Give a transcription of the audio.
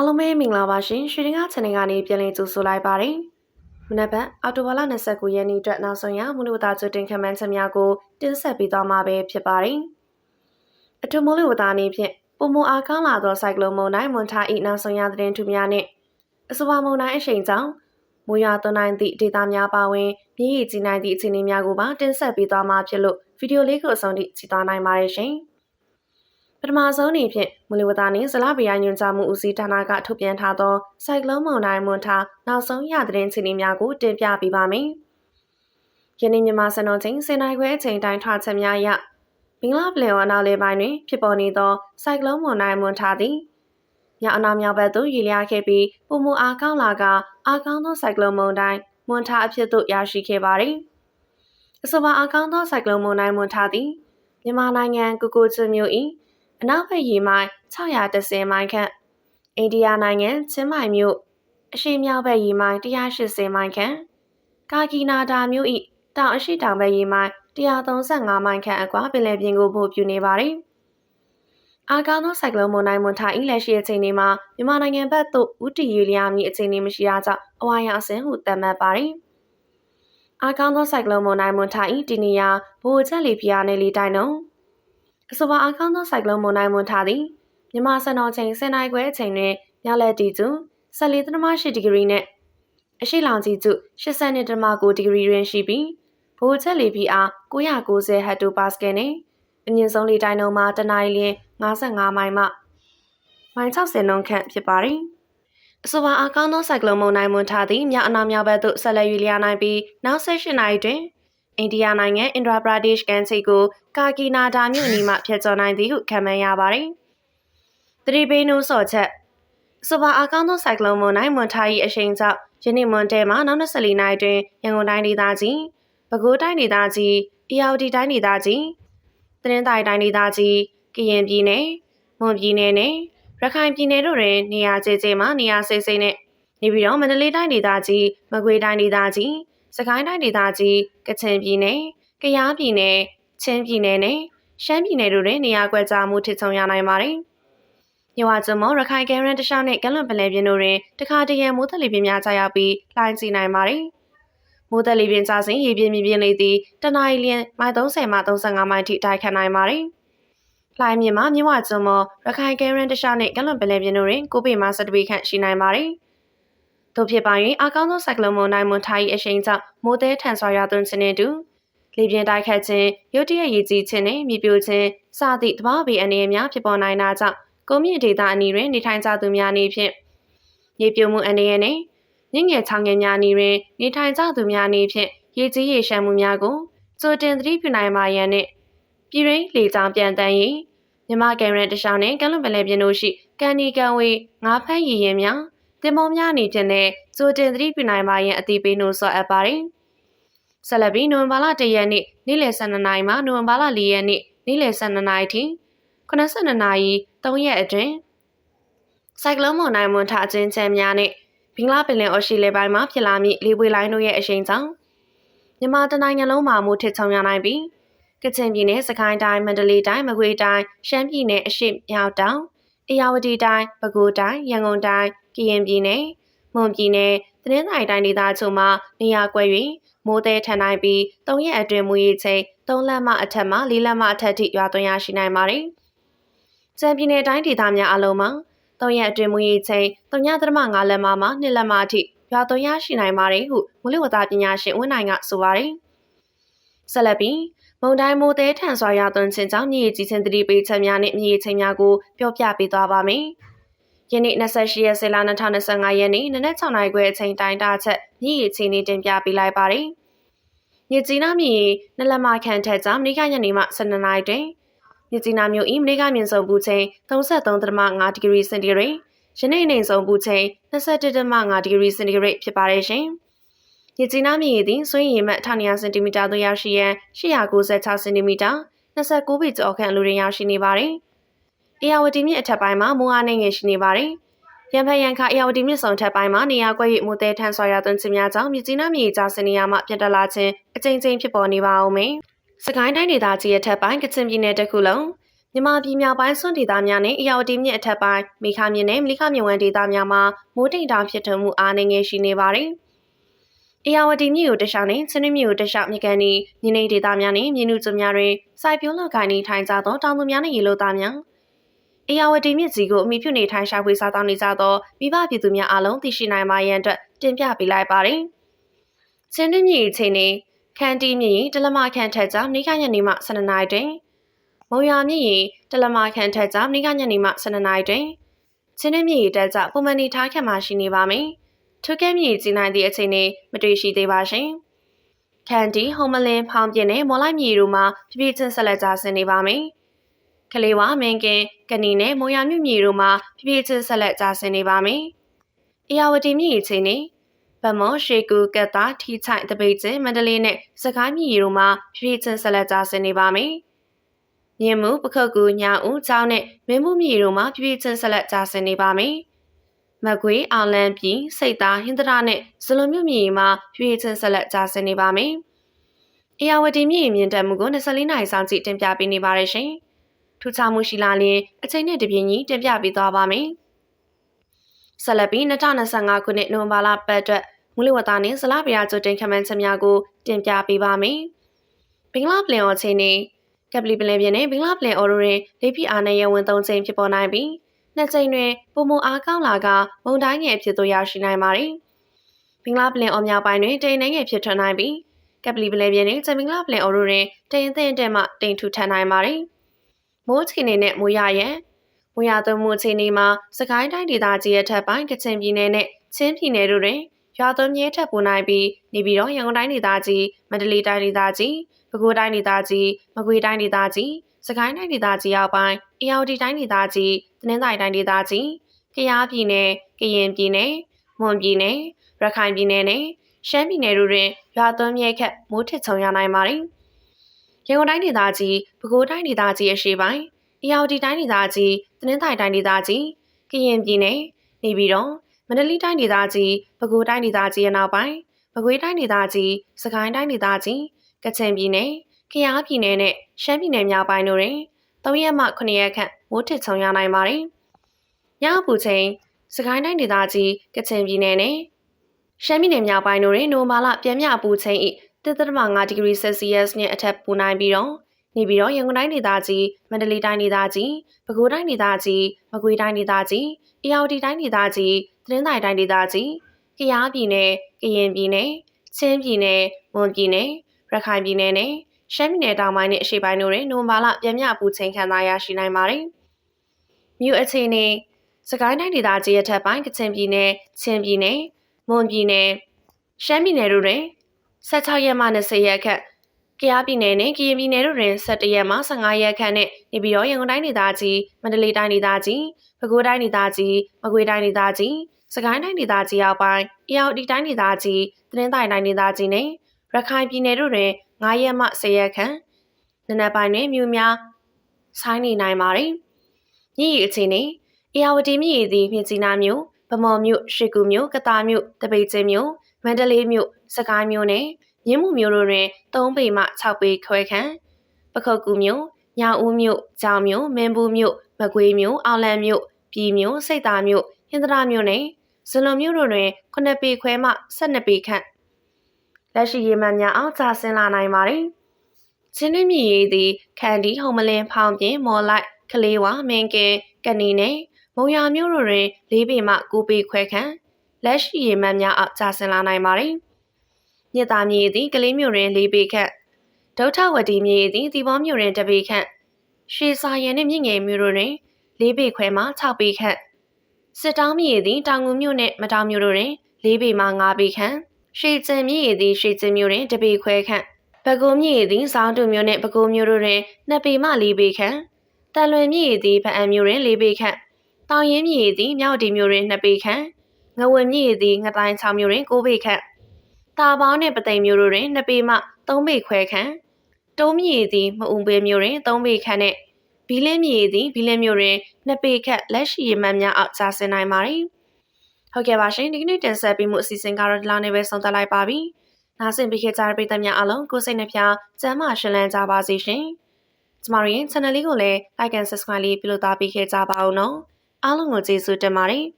အားလုံးပဲမင်္ဂလာပါရှင်ရွှေရင်က channel ကနေပြန်လည်ကြိုဆိုလိုက်ပါတယ်မနက်ဖြန်အော်တိုဘာလ29ရက်နေ့အတွက်နောက်ဆုံးရမူလဝတ္တကျွတင်ခံမှန်းချက်များကိုတင်ဆက်ပေးသွားမှာပဲဖြစ်ပါတယ်အထူးမူလဝတ္တအနေဖြင့်ပုံမအားကောင်းလာသောစိုက်ကလုန်မုန်တိုင်းမွန်ထာဤနောက်ဆုံးရသတင်းထူးများနဲ့အဆိုပါမုန်တိုင်းအရှိန်ကြောင့်မိုးရွာသွန်းနိုင်သည့်ဒေသများပါဝင်မြည်ရည်ကြီးနိုင်သည့်အခြေအနေများကိုပါတင်ဆက်ပေးသွားမှာဖြစ်လို့ဗီဒီယိုလေးကိုအဆုံးထိကြည့်သွားနိုင်ပါတယ်ရှင်။ ပထမဆုံးအနေဖြင့်မူလဝတာနှင့်ဇလဗီယာညွှန်ကြားမှုဦးစီးဌာနကထုတ်ပြန်ထားသောစိုက်ကလုန်းမုန်တိုင်းမွန်ထားနောက်ဆုံးရသတင်းချင်းများကိုတင်ပြပေးပါမယ်။ယနေ့မြန်မာစံတော်ချိန်စင်နိုင်ခွဲအချိန်တိုင်းထွာချက်များအရမင်္ဂလာပလင်ဝါနာလေပိုင်းတွင်ဖြစ်ပေါ်နေသောစိုက်ကလုန်းမွန်တိုင်းမွန်ထားသည်ညအနာမြောက်ဘက်သို့ရေလျားခဲ့ပြီးပုံမအားကောင်းလာကအားကောင်းသောစိုက်ကလုန်းမုန်တိုင်းမွန်ထားအဖြစ်သို့ရရှိခဲ့ပါသည်။အဆိုပါအားကောင်းသောစိုက်ကလုန်းမုန်တိုင်းမွန်ထားသည်မြန်မာနိုင်ငံကိုကိုကျွမြို့၏ အနောက်ဘက်ရေမိုင်610မိုင်ခန့်အိန္ဒိယနိုင်ငံချင်းမိုင်မြို့အရှေ့မြောက်ဘက်ရေမိုင်180မိုင်ခန့်ကာကီနာဒါမြို့၏တောင်အရှိတောင်ဘက်ရေမိုင်135မိုင်ခန့်အကွာပင်လယ်ပြင်ကိုပို့ပြနေပါတယ်။အာကာသောဆိုင်ကလုန်းမုန်တိုင်းမွန်ထား၏လက်ရှိအချိန်ဒီမှာမြန်မာနိုင်ငံဘက်သို့ဥတီယူလျာမီအချိန်ဒီမရှိတာကြောင့်အဝါရောင်အဆင့်ဟုသတ်မှတ်ပါတယ်။အာကာသောဆိုင်ကလုန်းမုန်တိုင်းမွန်ထား၏ဒီနေရာဘိုးချက်လီဖျားနယ်လီတိုင်းနှုံ အဆိုပါအားကောင်းသောဆိုင်ကလုန်းမုန်တိုင်းမွန်ထားသည်မြန်မာစံတော်ချိန်10နိုင်ခွဲအချိန်တွင်ညလက်တီကျ14.8ဒီဂရီနဲ့အရှိလောင်ကြီးကျ82.9ဒီဂရီတွင်ရှိပြီးဘိုးချက်လေပြင်းအား990ဟက်တိုပါစကယ်နဲ့အမြင့်ဆုံးလေတိုင်းနှုန်းမှာတနအီလ55မိုင်မှမိုင်60နှုန်းခန့်ဖြစ်ပါတယ်အဆိုပါအားကောင်းသောဆိုင်ကလုန်းမုန်တိုင်းမွန်ထားသည့်မြောက်အနောက်မြောက်ဘက်သို့ဆက်လက်ရွေ့လျားနိုင်ပြီးနောက်ဆက်၈နိုင်တွင် အိန္ဒိယနိုင်ငံအင်ဒရာပရာဒေ့ရှ်ကန်စီကိုကာကီနာဒါမြို့အနီးမှဖျက်ကျော်နိုင်သည်ဟုခန့်မှန်းရပါတယ်။သတိပေးနှိုးဆော်ချက်စပါအကောင်းသောဆိုင်ကလုန်းမွန်တိုင်းမွန်ထား၏အရှိန်ကြောင့်ယနေ့မွန်တဲမှာနောက်24နိုင်တွင်ရန်ကုန်တိုင်းဒေသကြီးပဲခူးတိုင်းဒေသကြီးအေရဝတီတိုင်းဒေသကြီးတနင်္သာရီတိုင်းဒေသကြီးကရင်ပြည်နယ်မွန်ပြည်နယ်နဲ့ရခိုင်ပြည်နယ်တို့တွင်နေရာကျကျမှနေရာစိတ်စိတ်နဲ့နေပြီးတော့မန္တလေးတိုင်းဒေသကြီးမကွေးတိုင်းဒေသကြီး စကိုင်းတိုင်းဒေသကြီးကချင်ပြည်နယ်၊ကယားပြည်နယ်၊ချင်းပြည်နယ်နဲ့ရှမ်းပြည်နယ်တို့တွင်နေရာကွက်ကြားမှုထစ်ချုံရနိုင်ပါတယ်။မြဝကျွန်းမောရခိုင်ကဲရန်တခြားနဲ့ကလွန်ပလဲပြင်းတို့တွင်တခါတရံမိုးသက်လေပြင်းများကြာရောက်ပြီးလှိုင်းစီနိုင်ပါတယ်။မိုးသက်လေပြင်းကြစဉ်ရေပြင်းမြပြင်းလေးသည်တနအီလျင်မိုင်30မှ35မိုင်ထိတိုက်ခတ်နိုင်ပါတယ်။လှိုင်းမြင့်မှာမြဝကျွန်းမောရခိုင်ကဲရန်တခြားနဲ့ကလွန်ပလဲပြင်းတို့တွင်ကိုပေမှ17ပေခန့်ရှိနိုင်ပါတယ်။ တို့ဖြစ်ပါရင်အကောင်းဆုံးဆိုင်ကလုန်းမုန်တိုင်းမွန်ထိုင်းအရှိန်ကြောင့်မိုးသည်ထန်စွာရွာသွန်းခြင်းနဲ့တူလေပြင်းတိုက်ခတ်ခြင်းရုတ်တရက်ရည်ကြီးခြင်းနဲ့မြေပြိုခြင်းစသည့်တဘာဝေအနေအများဖြစ်ပေါ်နိုင်တာကြောင့်ကုန်းမြင့်ဒေသအနီးတွင်နေထိုင်ကြသူများအနေဖြင့်ရေပြိုမှုအနေနဲ့ညငယ်ချောင်းငယ်များအနေတွင်နေထိုင်ကြသူများအနေဖြင့်ရေကြီးရေရှမ်းမှုများကိုကြိုတင်သတိပြုနိုင်ပါရန်နှင့်ပြည်ရင်းလေကြောင်းပြန်တန်းရေးမြမကင်ရန်တခြားနှင့်ကလွန်ပလဲပြင်းတို့ရှိကန်နီကန်ဝေငါးဖမ်းရည်ရင်များ တင်မောများအနေဖြင့်လည်းကြိုတင်သတိပြုနိုင်ပါရင်အတိပေးနှိုးဆော်အပ်ပါတယ်။ဆက်လက်ပြီးနိုဝင်ဘာလ၁ရက်နေ့နေ့လယ်12နာရီမှနိုဝင်ဘာလ4ရက်နေ့နေ့လယ်12နာရီထိ82နာရီ3ရက်အတွင်းစိုက်ကလုန်းမုန်တိုင်းမွန်ထအချင်းချမ်းများနဲ့ဘင်္ဂလားပင်လယ်အော်ရှိလေပိုင်းမှာဖြစ်လာမည့်လေပွေလိုင်းတို့ရဲ့အရှိန်ကြောင့်မြန်မာတနိုင်ငံလုံးမှာမိုးထစ်ချုံရနိုင်ပြီးကချင်ပြည်နယ်စကိုင်းတိုင်းမန္တလေးတိုင်းမကွေးတိုင်းရှမ်းပြည်နယ်အရှေ့မြောက်တောင် အေရဝတီတိုင်းပဲခူးတိုင်းရန်ကုန်တိုင်းကရင်ပြည်နယ်မွန်ပြည်နယ်တနင်္သာရီတိုင်းဒေသချို့မှာနေရာကွက်၍မိုးသည်ထန်နိုင်ပြီး၃ရက်အတွင်းမူရည်ချိန်၃လက်မှအထက်မှ၄လက်မှအထက်ထိရွာသွန်းရရှိနိုင်ပါတယ်။ကျန်ပြည်နယ်တိုင်းဒေသများအလုံးမှာ၃ရက်အတွင်းမူရည်ချိန်၃ညသမ၅လက်မှမှ၂လက်မှအထိရွာသွန်းရရှိနိုင်ပါတယ်ဟုမူလဝတ္တပညာရှင်ဝင်းနိုင်ကဆိုပါတယ်။ ဆက်လက်ပြီးမုန်တိုင်းမိုးသည်ထန်စွာရွာသွန်းခြင်းကြောင့်မြေကြီးချင်းတတိပေးချက်များနဲ့မြေချင်းများကိုပြောပြပေးသွားပါမယ်။ယနေ့28ရက်ဇေလ2025ရက်နေ့နနက်6နာရီခွဲအချိန်တိုင်းတာချက်မြည်ရည်ချင်းနေတင်ပြပေးလိုက်ပါတယ်။မြစ်ကြီးနားမြည်နလမခန့်ထက်ကြောင့်မနေ့ကညနေမှ12နာရီတွင်မြစ်ကြီးနားမြို့၏မနေ့ကမြင့်ဆုံးပူချိန်33.5ဒီဂရီစင်တီဂရိတ်ယနေ့နေဆုံးပူချိန်21.5ဒီဂရီစင်တီဂရိတ်ဖြစ်ပါတယ်ရှင်။ မြစ်ကြီးနားမြည်သည်ဆွေးရင်မှ1900စင်တီမီတာသို့ရောက်ရှိရန်896စင်တီမီတာ29ပေကျော်ခန့်လူရင်းရောက်ရှိနေပါတယ်။အေယာဝတီမြစ်အထက်ပိုင်းမှာမိုးအားနှိမ်ငယ်ရှိနေပါတယ်။ရန်ဖက်ရန်ခအေယာဝတီမြစ်ဆောင်ထက်ပိုင်းမှာနေရာကွက်၍မိုးတဲထန်ဆွာရသွန်းခြင်းများကြောင့်မြစ်ကြီးနားမြေကြားစနေရမှပြတ်တက်လာခြင်းအကြိမ်ကြိမ်ဖြစ်ပေါ်နေပါအောင်မယ်။စကိုင်းတိုင်းဒေသကြီးရဲ့ထက်ပိုင်းကချင်ပြည်နယ်တခုလုံးမြန်မာပြည်မြောက်ပိုင်းစွန့်ဒေသများနဲ့အရာဝတီမြစ်အထက်ပိုင်းမိခမြစ်နဲ့မလိခမြစ်ဝန်းဒေသများမှာမိုးတိမ်တောင်ဖြစ်ထွန်းမှုအားနည်းငယ်ရှိနေပါတယ်။ အရာဝတီမြစ်ကိုတခြားနဲ့ချင်းမြစ်ကိုတခြားမြစ်ကန်ဤမြင်းနေဒေသများနဲ့မြင်းနုကျွများတွင်စိုက်ပျိုးလောက်ကိုင်းနေထိုင်ကြသောတောင်သူများနဲ့ရေလိုသားများအရာဝတီမြစ်ကြီးကိုအမိပြုနေထိုင်ရှာဖွေစားတောင်းနေကြသောမိဘပြည်သူများအားလုံးသိရှိနိုင်ပါရန်အတွက်တင်ပြပေးလိုက်ပါတယ်။ချင်းမြစ်အချိန်နဲ့ခန်းတီးမြစ်တလမခန့်ထက်ကြောင့်နေကညနေမှ12နာရီတွင်မုံရမြင့်ရီတလမခန့်ထက်ကြောင့်နေ့ကညနေမှ12နာရီတွင်ချင်းနှမြင့်ရီတက်ကြပုံမှန်နေထားခန့်မှရှိနေပါမယ်။ ထုကဲမြင့်ရီကြီးနိုင်သည့်အချိန်နဲ့မတွေ့ရှိသေးပါရှင်။ခန်တီဟ ோம் မလင်းဖောင်းပြင်းနဲ့မော်လိုက်မြည်တို့မှာပြပြချင်းဆက်လက်ကြဆင်နေပါမယ်။ကလေးဝမင်းကင်ကနီနဲ့မိုးရမြင့်မြည်တို့မှာပြပြချင်းဆက်လက်ကြဆင်နေပါမယ်။အေယာဝတီမြင့်ရီချိန်နဲ့ဗမောရှေကူကတ်တာထီချိုင်တပိတ်ကျင်းမန္တလေးနဲ့စကိုင်းမြည်တို့မှာပြပြချင်းဆက်လက်ကြဆင်နေပါမယ်။မြင်းမှုပခုတ်ကူညာဦးကျောင်းနဲ့မင်းမှုမြေတို့မှာပြည့်ပြည့်ချင်းဆက်လက်ကြာဆင်နေပါမယ်။ မကွေးအောင်လန်းပြည်စိတ်သားဟင်္ဒရာနဲ့ဇလွန်မြို့မြေမှာပြည့်ပြည့်ချင်းဆက်လက်ကြာဆင်နေပါမယ်။အေယာဝတီမြေမြင့်တက်မှုကို24နိုင်ဆောင်ကြည့်တင်ပြပေးနေပါရရှင်။ထူးခြားမှုရှိလာရင်အချိန်နဲ့တပြင်းကြီးတင်ပြပေးသွားပါမယ်။ဆက်လက်ပြီး2025ခုနှစ်နိုဝင်ဘာလပတ်အတွက်မူလဝတ္တနဲ့ဇလားပြာကျတင်ခမန်းချက်များကိုတင်ပြပေးပါမယ်။ဘင်္ဂလားပလင်အော်ချင်းနဲ့ကပလီပလင်ပြင်းနဲ့ဘင်္ဂလားပလင်အော်ရိုတွင်လေးဖိအားနဲ့ရဝင်သုံးချိန်ဖြစ်ပေါ်နိုင်ပြီး နှစ်ချိန်တွင်ပုံမအားကောင်းလာကမုန်တိုင်းငယ်ဖြစ်သို့ရောက်ရှိနိုင်ပါသည်။ဘင်္ဂလားပလင်အော်မြောက်ပိုင်းတွင်တိမ်နှဲငယ်ဖြစ်ထွန်းနိုင်ပြီးကပလီပလင်ပြင်းနှင့်ချမင်္ဂလာပလင်အော်ရိုတွင်တိမ်သင့်တဲ့မှတိမ်ထူထန်နိုင်ပါသည်။မိုးချီနေနဲ့မိုးရရဲ့မိုးရသွန်းမှုအခြေအနေမှာစကိုင်းတိုင်းဒေသကြီးရဲ့ထက်ပိုင်းကချင်ပြည်နယ်နဲ့ချင်းပြည်နယ်တို့တွင်ရွာသွန်းမြဲထပ်ပေါ်နိုင်ပြီးနေပြီးတော့ရန်ကုန်တိုင်းဒေသကြီးမန္တလေးတိုင်းဒေသကြီးပဲခူးတိုင်းဒေသကြီးမကွေးတိုင်းဒေသကြီး စကိုင်းတိုင်းဒေသကြီးအောက်ပိုင်းအေရဝတီတိုင်းဒေသကြီးတနင်္သာရီတိုင်းဒေသကြီးကယားပြည်နယ်ကရင်ပြည်နယ်မွန်ပြည်နယ်ရခိုင်ပြည်နယ်နဲ့ရှမ်းပြည်နယ်တို့တွင်ရွာသွန်းမြဲခက်မိုးထစ်ချုံရနိုင်ပါတယ်။ရန်ကုန်တိုင်းဒေသကြီးပဲခူးတိုင်းဒေသကြီးအရှေ့ပိုင်းအေရဝတီတိုင်းဒေသကြီးတနင်္သာရီတိုင်းဒေသကြီးကရင်ပြည်နယ်နေပြည်တော်မန္တလေးတိုင်းဒေသကြီးပဲခူးတိုင်းဒေသကြီးအနောက်ပိုင်းပဲခူးတိုင်းဒေသကြီးစကိုင်းတိုင်းဒေသကြီးကချင်ပြည်နယ်၊ ကယားပြည်နယ်နဲ့ရှမ်းပြည်နယ်မြောက်ပိုင်းတို့တွင်3ရက်မှ9ရက်ခန့်မိုးထစ်ချုံရနိုင်ပါတယ်။ညအပူချိန်စကိုင်းတိုင်းဒေသကြီးကချင်ပြည်နယ်နဲ့ရှမ်းပြည်နယ်မြောက်ပိုင်းတို့တွင်နိုမာလပြန်မြအပူချိန်၏1.5ဒီဂရီဆယ်စီယပ်စ်နှင့်အထက်ပူနိုင်ပြီးတော့နေပြီးတော့ရန်ကုန်တိုင်းဒေသကြီးမန္တလေးတိုင်းဒေသကြီးပဲခူးတိုင်းဒေသကြီးမကွေးတိုင်းဒေသကြီးအေရဝတီတိုင်းဒေသကြီးသတင်းတိုင်းတိုင်းဒေသကြီးကယားပြည်နယ်ကရင်ပြည်နယ်ချင်းပြည်နယ်မွန်ပြည်နယ်ရခိုင်ပြည်နယ်နဲ့ ရှမ်းပြည်နယ်တောင်ပိုင်းနဲ့အရှေ့ပိုင်းတို့တွင်နိုဝင်ဘာလပြန်မြပူချိန်ခံစားရရှိနိုင်ပါတယ်။မြို့အခြေအနေစကိုင်းတိုင်းဒေသကြီးအထက်ပိုင်းကချင်ပြည်နယ်ချင်းပြည်နယ်မွန်ပြည်နယ်ရှမ်းပြည်နယ်တို့တွင်16ရက်မှ20ရက်ခန့်ကယားပြည်နယ်နဲ့ကရင်ပြည်နယ်တို့တွင်17ရက်မှ15ရက်ခန့်နဲ့နေပြည်တော်ရန်ကုန်တိုင်းဒေသကြီးမန္တလေးတိုင်းဒေသကြီးပဲခူးတိုင်းဒေသကြီးမကွေးတိုင်းဒေသကြီးစကိုင်းတိုင်းဒေသကြီးအောက်ပိုင်းအေရဝတီတိုင်းဒေသကြီးတနင်္သာရီတိုင်းဒေသကြီးနဲ့ရခိုင်ပြည်နယ်တို့တွင် 9ရက်မှ10ရက်ခန့်နနက်ပိုင်းတွင်မြို့များဆိုင်းနေနိုင်ပါတယ်။မြည်ရည်အခြေအနေအေယာဝတီမြည်ရည်သည်မြကြီးနားမြို့ဗမော်မြို့ရှစ်ကူမြို့ကတားမြို့တပိတ်ကျင်းမြို့မန္တလေးမြို့စကိုင်းမြို့နဲ့မြင်းမှုမြို့တို့တွင်3ပေမှ6ပေခွဲခန့်ပခုတ်ကူမြို့ညောင်ဦးမြို့ကြောင်မြို့မင်းဘူးမြို့မကွေးမြို့အောင်လံမြို့ပြည်မြို့စိတ်သားမြို့ဟင်္ဒရာမြို့နဲ့ဇလွန်မြို့တို့တွင်9ပေခွဲမှ12ပေခန့် လက်ရှိရေမှန်များအောင်ကျဆင်းလာနိုင်ပါတယ်။ချင်းနှင်းမြည်ရည်သည်ခန္ဒီဟုံမလင်းဖောင်းပြင်းမော်လိုက်ကလေးဝမင်းကဲကနီနဲ့မုံရမျိုးတို့တွင်၄ပေမှ9ပေခွဲခန့်လက်ရှိရေမှန်များအောင်ကျဆင်းလာနိုင်ပါတယ်။မြစ်သားမြည်သည်ကလေးမျိုးတွင်၄ပေခန့်ဒုထဝတီမြည်သည်ဒီဘောမျိုးတွင်တပေခန့်ရွှေစာရန်နှင့်မြင့်ငယ်မျိုးတို့တွင်၄ပေခွဲမှ6ပေခန့်စစ်တောင်းမြည်သည်တောင်ငူမြို့နှင့်မတောင်မြို့တို့တွင်၄ပေမှ5ပေခန့် ရွှေကျင်မြည်သည်ရွှေကျင်မြို့တွင်တပေခွဲခန့်ပကုံမြည်သည်စောင်းတူမြို့နှင့်ပကုံမြို့တို့တွင်နှစ်ပေမှ၄ပေခန့်တန်လွင်မြည်သည်ဖအံမြို့တွင်၄ပေခန့်တောင်ရင်မြည်သည်မြောက်ဒီမြို့တွင်2ပေခန့်ငဝမြည်သည်ငတိုင်း6မြို့တွင်9ပေခန့်တာပေါင်းနှင့်ပသိမ်မြို့တို့တွင်2ပေမှ3ပေခွဲခန့်တုံးမြည်သည်မအုံပေမြို့တွင်3ပေခန့်နှင့်ဘီလင်းမြည်သည်ဘီလင်းမြို့တွင်2ပေခန့်လက်ရှိရမှန်များအောက်ကျဆင်းနိုင်ပါသည် ဟုတ်ကဲ့ပါရှင်ဒီကနေ့တင်ဆက်ပေးမှုအစီအစဉ်ကတော့ဒီလောက်နဲ့ပဲဆုံးသက်လိုက်ပါပြီ။နားဆင်ပေးခဲ့ကြတဲ့ပရိသတ်များအားလုံးကိုစိတ်နှပြကျမ်းမာရှင်လန်းကြပါစေရှင်။ကျမတို့ရဲ့ channel လေးကိုလည်း like and subscribe လေးပြုလုပ်သားပေးခဲ့ကြပါဦးနော်အားလုံးကိုကျေးဇူးတင်ပါတယ်